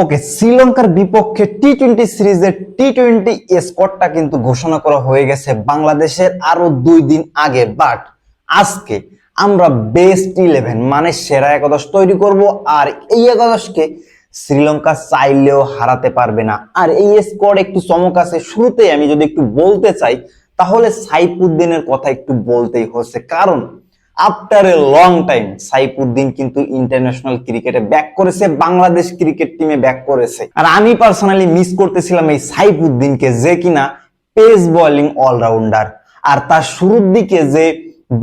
ওকে শ্রীলঙ্কার বিপক্ষে T twenty সিরিজের টি টোয়েন্টি স্কোরটা কিন্তু ঘোষণা করা হয়ে গেছে বাংলাদেশের আরও দুই দিন আগে। বাট আজকে আমরা বেস্ট ইলেভেন মানে সেরা একাদশ তৈরি করব আর এই একাদশকে শ্রীলঙ্কা চাইলেও হারাতে পারবে না। আর এই স্কোয়াড একটু চমক আছে, শুরুতেই আমি যদি একটু বলতে চাই, তাহলে সাইফুদ্দিনের কথা একটু বলতেই হচ্ছে। কারণ after a long time Saifuddin কিন্তু ইন্টারন্যাশনাল ক্রিকেটে ব্যাক করেছে, বাংলাদেশ ক্রিকেট টিমে ব্যাক করেছে। আর আমি পার্সোনালি মিস করতেছিলাম এই সাইফুদ্দিনকে যে কিনা পেস বোলিং অলরাউন্ডার আর তার শুরুর দিকে যে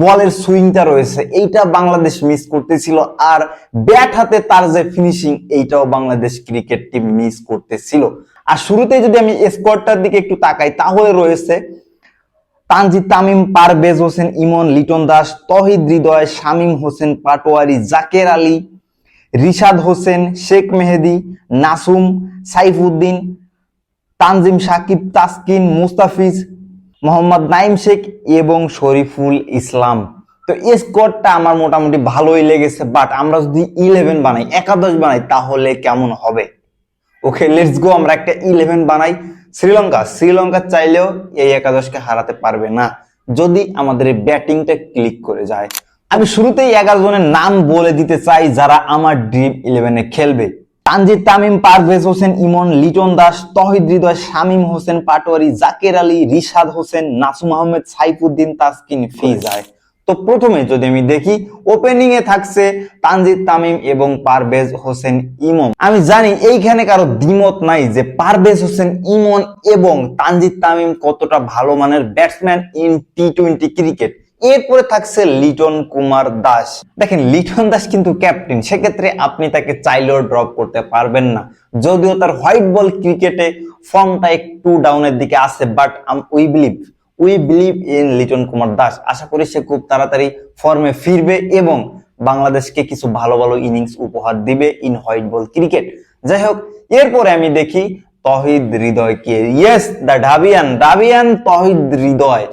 বলের সুইংটা রয়েছে, এইটা বাংলাদেশ মিস করতেছিল। আর ব্যাট হাতে তার যে ফিনিশিং এইটাও বাংলাদেশ ক্রিকেট টিম মিস করতেছিল। আর শুরুতে যদি আমি স্কোয়াডটার দিকে একটু তাকাই, তাহলে রয়েছে তানজিদ তামিম, পারভেজ হোসেন ইমন, লিটন দাস, তহিদ হৃদয়, শামীম হোসেন, পাটোয়ারি, জাকের আলী, রিশাদ হোসেন, শেখ মেহেদি, নাসুম, সাইফুদ্দিন, তানজিম সাকিব, তাসকিন, মুস্তাফিজ, মোহাম্মদ নাইম শেখ এবং শরীফুল ইসলাম। তো এই স্কোয়াডটা আমার মোটামুটি ভালোই লেগেছে বাট আমরা যদি ইলেভেন বানাই, একাদশ বানাই, তাহলে কেমন হবে? ওকে লেটস গো আমরা একটা ইলেভেন বানাই। শ্রীলঙ্কা শ্রীলঙ্কা চাইলেও এই একাদশকে হারাতে পারবে না, যদি আমাদের ব্যাটিংটা ক্লিক করে যায়। আমি শুরুতেই এগারো জনের নাম বলে দিতে চাই যারা আমার ড্রিম ইলেভেনে খেলবে। তানজিদ তামিম, পারভেজ হোসেন, ইমন, লিটন দাস, তহিদ হৃদয়, শামীম হোসেন, পাটোয়ারি, জাকের আলী, রিশাদ হোসেন, নাসুম আহমেদ, সাইফুদ্দিন তাসকিন, ফিজায়। তো প্রথমে যদি আমি দেখি ওপেনিং এ থাকছে তানজিদ তামিম এবং পারভেজ হোসেন ইমন। আমি জানি এইখানে কারও দ্বিমত নাই যে পারভেজ হোসেন ইমন এবং তানজিদ তামিম কতটা ভালো মানের batsman in T twenty cricket এরপরে থাকছে লিটন কুমার দাস। দেখেন, লিটন দাস কিন্তু ক্যাপ্টেন সেক্ষেত্রে আপনি তাকে চাইলেও ড্রপ করতে পারবেন না। যদিও তার হোয়াইট বল ক্রিকেটে ফর্মটা একটু ডাউনের দিকে আছে but we believe we believe in Liton Kumar Das আশা করি সে খুব তাড়াতাড়ি ফর্মে ফিরবে এবং বাংলাদেশকে কিছু ভালো ভালো ইনিংস উপহার দিবে ইন হোয়াইট বল ক্রিকেট যাই হোক, এরপরে আমি দেখি তহিদ হৃদয়কে। ইয়েস দ্য ডাবিয়ান ডাবিয়ান তহিদ হৃদয়।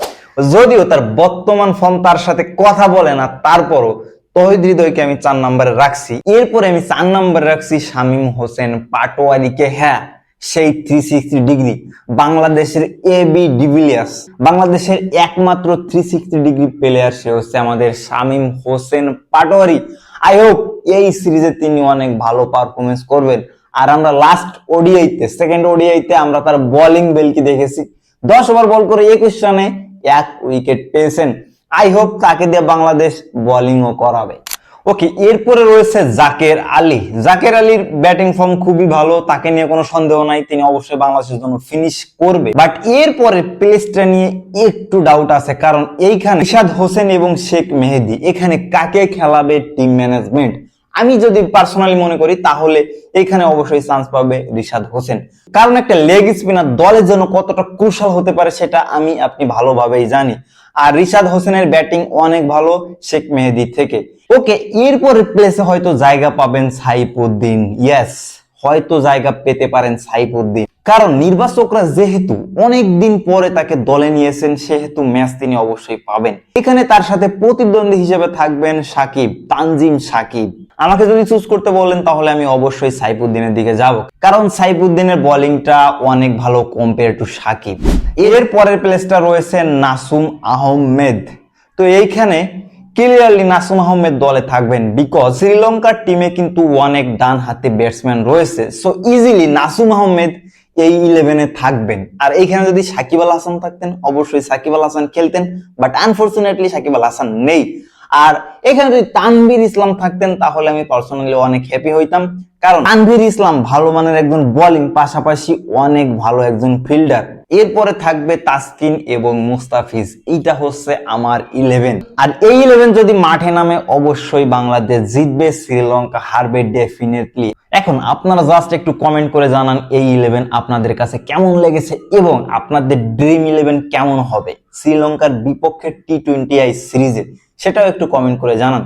যদিও তার বর্তমান ফর্ম তার সাথে কথা বলে না, তারপরও তহিদ হৃদয়কে আমি চার নম্বরে রাখছি। এরপরে আমি চার নম্বরে রাখছি শামীম হোসেন পাটোয়ারিকে। হ্যাঁ সেই থ্রি সিক্সটি ডিগ্রি বাংলাদেশের এ বি ডিভিলিয়ার্স বাংলাদেশের একমাত্র থ্রি সিক্সটি ডিগ্রি প্লেয়ার সে হচ্ছে আমাদের শামীম হোসেন পাটোয়ারি। আই হোপ এই সিরিজে তিনি অনেক ভালো পারফরমেন্স করবেন। আর আমরা লাস্ট ওডিআইতে সেকেন্ড ওডিআইতে আমরা তার বোলিং বেলকি দেখেছি। দশ ওভার বল করে একুশ রানে এক উইকেট পেয়েছেন। আই হোপ তাকে দিয়ে বাংলাদেশ বোলিংও করাবে। ওকে এরপরে রয়েছে জাকের আলী। জাকের আলীর ব্যাটিং ফর্ম খুবই ভালো, তাকে নিয়ে কোনো সন্দেহ নাই, তিনি অবশ্যই বাংলাদেশের জন্য ফিনিশ করবে। বাট এরপরে প্লেসটা নিয়ে একটু ডাউট আছে, কারণ এইখানে ইশাদ হোসেন এবং শেখ মেহেদি, এখানে কাকে খেলাবে টিম ম্যানেজমেন্ট আমি যদি পার্সোনালি মনে করি, তাহলে এখানে অবশ্যই চান্স পাবে রিশাদ হোসেন। কারণ একটা লেগ স্পিনার দলের জন্য কতটা ক্রুশাল হতে পারে সেটা আমি আপনি ভালোভাবেই জানি। আর রিশাদ হোসেনের ব্যাটিং অনেক ভালো, শেখ মেহেদি থেকে। ওকে এরপরে প্লেসে হয়তো জায়গা পাবেন সাইফুদ্দিন। ইয়েস হয়তো জায়গা পেতে পারেন সাইফুদ্দিন। কারণ নির্বাচকরা যেহেতু অনেক দিন পরে তাকে দলে নিয়েছেন সেহেতু ম্যাচ তিনি অবশ্যই পাবেন। এখানে তার সাথে প্রতিদ্বন্দ্বী হিসেবে থাকবেন সাকিব, তানজিম সাকিব। আমাকে যদি চুজ করতে বলেন, তাহলে আমি অবশ্যই সাইফুদ্দিনের দিকে যাব। কারণ সাইফুদ্দিনের বোলিংটা অনেক ভালো কম্পেয়ার টু সাকিব। এর পরের প্লেসটা রয়েছে নাসুম আহমেদ। তো এইখানে ক্লিয়ারলি নাসুম আহমেদ দলে থাকবেন বিকজ শ্রীলঙ্কার টিমে কিন্তু অনেক ডান হাতে ব্যাটসম্যান রয়েছে। সো ইজিলি নাসুম আহমেদ এই ইলেভেনে থাকবেন। আর এইখানে যদি সাকিব আল হাসান থাকতেন, অবশ্যই সাকিব আল হাসান খেলতেন বাট আনফর্চুনেটলি সাকিব আল হাসান নেই। আর এখানে যদি তানভীর ইসলাম থাকতেন, তাহলে আমি পার্সোনালি অনেক হ্যাপি হইতাম। কারণ তানভীর ইসলাম ভালো মানের একজন বোলিং পাশাপাশি অনেক ভালো একজন ফিল্ডার এরপরে থাকবে তাসকিন এবং মুস্তাফিজ। এইটা হচ্ছে আমার ইলেভেন আর এই ইলেভেন যদি মাঠে নামে, অবশ্যই বাংলাদেশ জিতবে, শ্রীলঙ্কা হারবে ডেফিনেটলি এখন আপনারা জাস্ট একটু কমেন্ট করে জানান, এই ইলেভেন আপনাদের কাছে কেমন লেগেছে এবং আপনাদের ড্রিম ইলেভেন কেমন হবে? শ্রীলঙ্কার বিপক্ষে টি টোয়েন্টি আই সিরিজে সেটাও একটু কমেন্ট করে জানান।